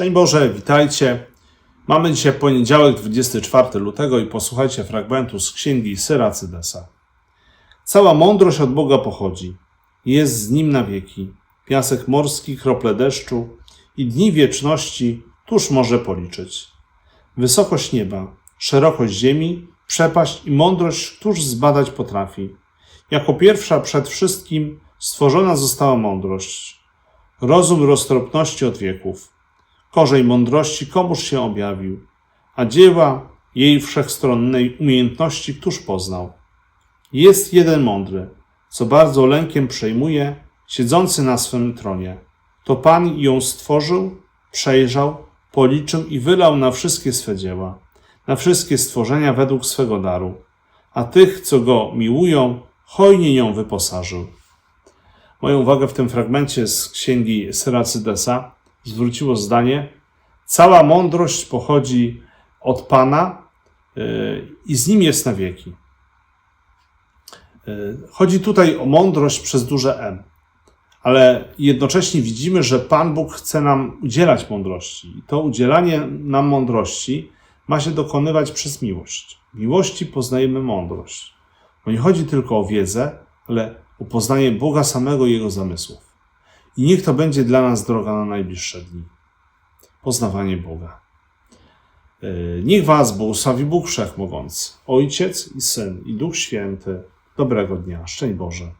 Szczęść Boże, witajcie. Mamy dzisiaj poniedziałek, 24 lutego i posłuchajcie fragmentu z księgi Syracydesa. Cała mądrość od Boga pochodzi. Jest z nim na wieki. Piasek morski, krople deszczu i dni wieczności tuż może policzyć. Wysokość nieba, szerokość ziemi, przepaść i mądrość któż zbadać potrafi. Jako pierwsza przed wszystkim stworzona została mądrość. Rozum roztropności od wieków. Korzeń mądrości komuż się objawił, a dzieła jej wszechstronnej umiejętności któż poznał. Jest jeden mądry, co bardzo lękiem przejmuje, siedzący na swym tronie. To Pan ją stworzył, przejrzał, policzył i wylał na wszystkie swe dzieła, na wszystkie stworzenia według swego daru, a tych, co go miłują, hojnie ją wyposażył. Moją uwagę w tym fragmencie z księgi Syracydesa zwróciło zdanie: Cała mądrość pochodzi od Pana yy, i z nim jest na wieki. Yy, Chodzi tutaj o mądrość przez duże M, ale jednocześnie widzimy, że Pan Bóg chce nam udzielać mądrości. I to udzielanie nam mądrości ma się dokonywać przez miłość. W miłości poznajemy mądrość. Bo nie chodzi tylko o wiedzę, ale o poznanie Boga samego i Jego zamysłów. I niech to będzie dla nas droga na najbliższe dni. Poznawanie Boga. Yy, Niech Was błogosławi Bóg Wszechmogący, Ojciec i Syn i Duch Święty. Dobrego dnia. Szczęść Boże.